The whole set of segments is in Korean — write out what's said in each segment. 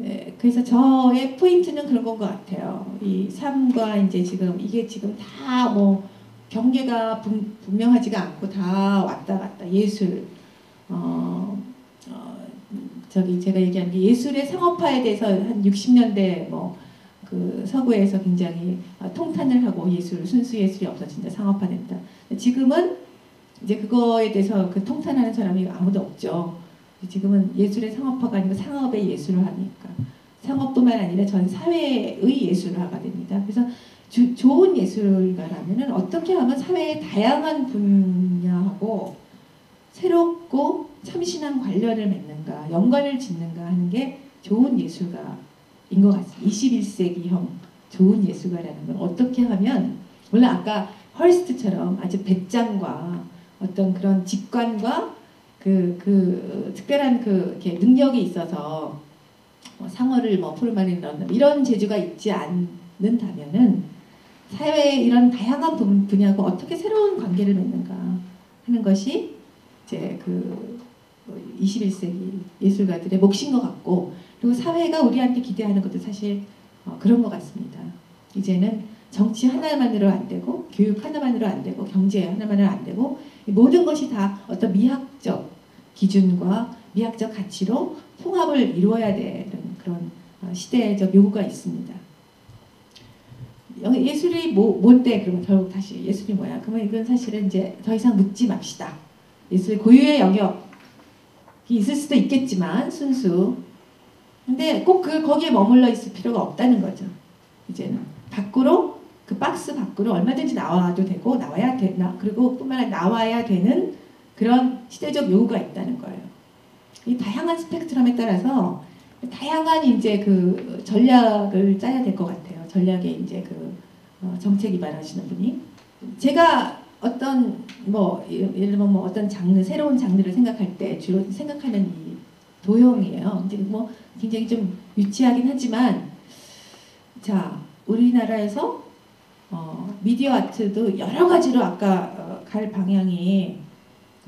예, 그래서 저의 포인트는 그런 건 것 같아요. 이 삶과 이제 지금 이게 지금 다 뭐 경계가 분, 분명하지가 않고 다 왔다 갔다 예술 어, 어, 저기 제가 얘기한 게 예술의 상업화에 대해서 한 60년대 뭐 그 서구에서 굉장히 아, 통탄을 하고 예술 순수 예술이 없어진다 상업화된다. 지금은 이제 그거에 대해서 그 통탄하는 사람이 아무도 없죠. 지금은 예술의 상업화가 아니고 상업의 예술을 하니까 상업뿐만 아니라 전 사회의 예술화가 됩니다. 그래서 주, 좋은 예술가라면 어떻게 하면 사회의 다양한 분야하고 새롭고 참신한 관련을 맺는가, 연관을 짓는가 하는 게 좋은 예술가인 것 같습니다. 21세기형 좋은 예술가라는 건 어떻게 하면 물론 아까 헐스트처럼 아주 배짱과 어떤 그런 직관과 그, 그 특별한 그 능력이 있어서 뭐 상어를 뭐 푸르마리 넣는 이런 재주가 있지 않는다면은 사회의 이런 다양한 분야고 어떻게 새로운 관계를 맺는가 하는 것이 이제 그 21세기 예술가들의 몫인 것 같고 그리고 사회가 우리한테 기대하는 것도 사실 어 그런 것 같습니다. 이제는 정치 하나만으로 안 되고 교육 하나만으로 안 되고 경제 하나만으로 안 되고 모든 것이 다 어떤 미학적 기준과 미학적 가치로 통합을 이루어야 되는 그런 어, 시대적 요구가 있습니다. 예술이 뭐, 뭔데? 그러면 결국 다시 예술이 뭐야? 그러면 이건 사실은 이제 더 이상 묻지 맙시다. 예술 고유의 영역이 있을 수도 있겠지만 순수. 근데 꼭 그 거기에 머물러 있을 필요가 없다는 거죠. 이제는 밖으로 그 박스 밖으로 얼마든지 나와도 되고 나와야 되나 그리고 뿐만 아니라 나와야 되는 그런 시대적 요구가 있다는 거예요. 이 다양한 스펙트럼에 따라서 다양한 이제 그 전략을 짜야 될 것 같아요. 전략에 이제 그 어, 정책 위반하시는 분이 제가 어떤 뭐 예를 들면 뭐 어떤 장르 새로운 장르를 생각할 때 주로 생각하는 이 도형이에요. 근데 뭐 굉장히 좀 유치하긴 하지만 자 우리나라에서 어, 미디어 아트도 여러 가지로 아까 어, 갈 방향이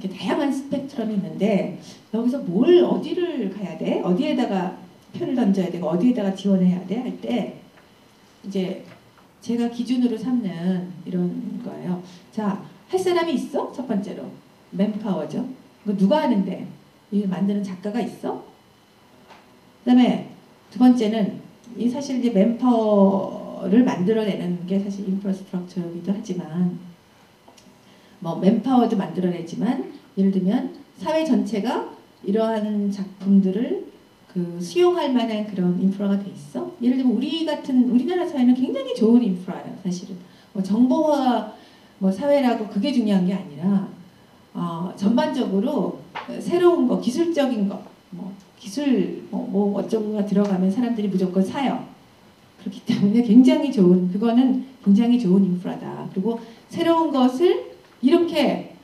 다양한 스펙트럼이 있는데 여기서 뭘 어디를 가야 돼? 어디에다가 표를 던져야 되고 어디에다가 지원해야 돼? 할 때 이제 제가 기준으로 삼는 이런 거예요. 자, 할 사람이 있어? 첫 번째로 맨파워죠. 이거 누가 하는데? 이 만드는 작가가 있어? 그 다음에 두 번째는 이 사실 이제 맨파워를 만들어내는 게 사실 인프라스트럭처이기도 하지만 뭐 맨파워도 만들어내지만 예를 들면 사회 전체가 이러한 작품들을 그 수용할 만한 그런 인프라가 돼 있어? 예를 들면 우리 같은 우리나라 사회는 굉장히 좋은 인프라예요, 사실은. 뭐 정보화 뭐 사회라고 그게 중요한 게 아니라 어, 전반적으로 새로운 거, 기술적인 거, 뭐 기술 뭐, 뭐 어쩌고가 들어가면 사람들이 무조건 사요. 그렇기 때문에 굉장히 좋은 그거는 굉장히 좋은 인프라다. 그리고 새로운 것을 이렇게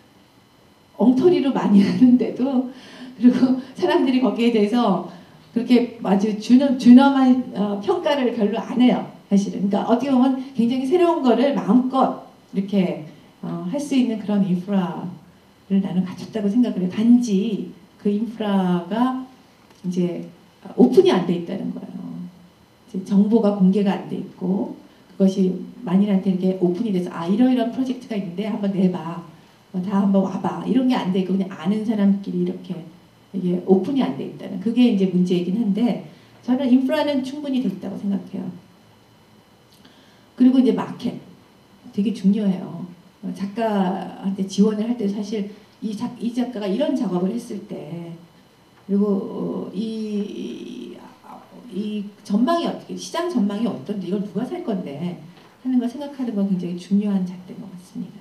엉터리로 많이 하는데도 그리고 사람들이 거기에 대해서 그렇게 아주 준엄, 준엄한 어, 평가를 별로 안 해요. 사실은. 그러니까 어떻게 보면 굉장히 새로운 거를 마음껏 이렇게 어, 할 수 있는 그런 인프라를 나는 갖췄다고 생각을 해요. 단지 그 인프라가 이제 오픈이 안 돼 있다는 거예요. 정보가 공개가 안 돼 있고 그것이 만일한테 이렇게 오픈이 돼서 아 이러이러한 프로젝트가 있는데 한번 내봐 뭐다 한번 와봐 이런 게 안 돼 있고 그냥 아는 사람끼리 이렇게 이게 오픈이 안 돼 있다는 그게 이제 문제이긴 한데 저는 인프라는 충분히 돼 있다고 생각해요. 그리고 이제 마켓 되게 중요해요. 작가한테 지원을 할 때 사실 이, 작, 이 작가가 이런 작업을 했을 때 그리고 이, 이 전망이 어떻게 시장 전망이 어떤데 이걸 누가 살 건데 하는 걸 생각하는 건 굉장히 중요한 잣대인 것 같습니다.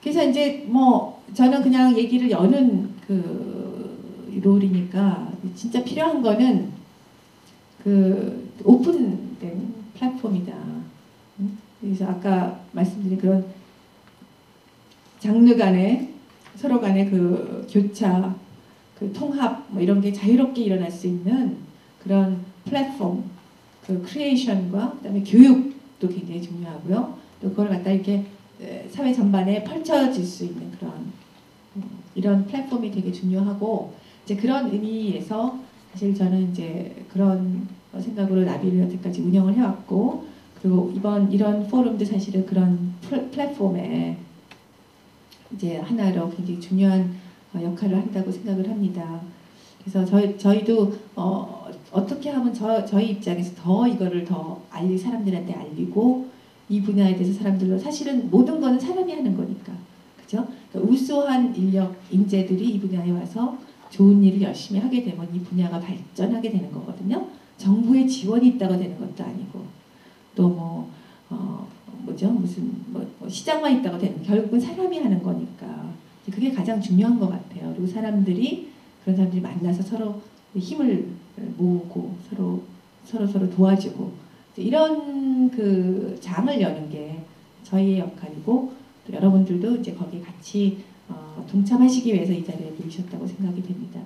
그래서 이제 뭐 저는 그냥 얘기를 여는 그 롤이니까 진짜 필요한 거는 그 오픈된 플랫폼이다. 그래서 아까 말씀드린 그런 장르 간의 서로 간의 그 교차, 그 통합 뭐 이런 게 자유롭게 일어날 수 있는 그런 플랫폼, 그 크리에이션과 그다음에 교육도 굉장히 중요하고요. 또 그걸 갖다 이렇게 사회 전반에 펼쳐질 수 있는 그런 음, 이런 플랫폼이 되게 중요하고 이제 그런 의미에서 사실 저는 이제 그런 생각으로 나비를 여태까지 운영을 해왔고 그리고 이번 이런 포럼도 사실은 그런 플- 플랫폼에 이제 하나로 굉장히 중요한 어, 역할을 한다고 생각을 합니다. 그래서 저희 저희도 어, 어떻게 하면 저 저희 입장에서 더 이거를 더 알리 사람들한테 알리고 이 분야에 대해서 사람들로 사실은 모든 거는 사람이 하는 거니까 그죠? 그러니까 우수한 인력 인재들이 이 분야에 와서 좋은 일을 열심히 하게 되면 이 분야가 발전하게 되는 거거든요. 정부의 지원이 있다고 되는 것도 아니고 또뭐 어, 뭐죠 무슨 뭐, 뭐 시장만 있다고 되는 결국은 사람이 하는 거니까 그게 가장 중요한 것 같아요. 그리고 사람들이 그런 사람들이 만나서 서로 힘을 모으고 서로 서로 서로 도와주고 이런 그 장을 여는 게 저희의 역할이고 또 여러분들도 이제 거기에 같이 어, 동참하시기 위해서 이 자리에 모이셨다고 생각이 됩니다.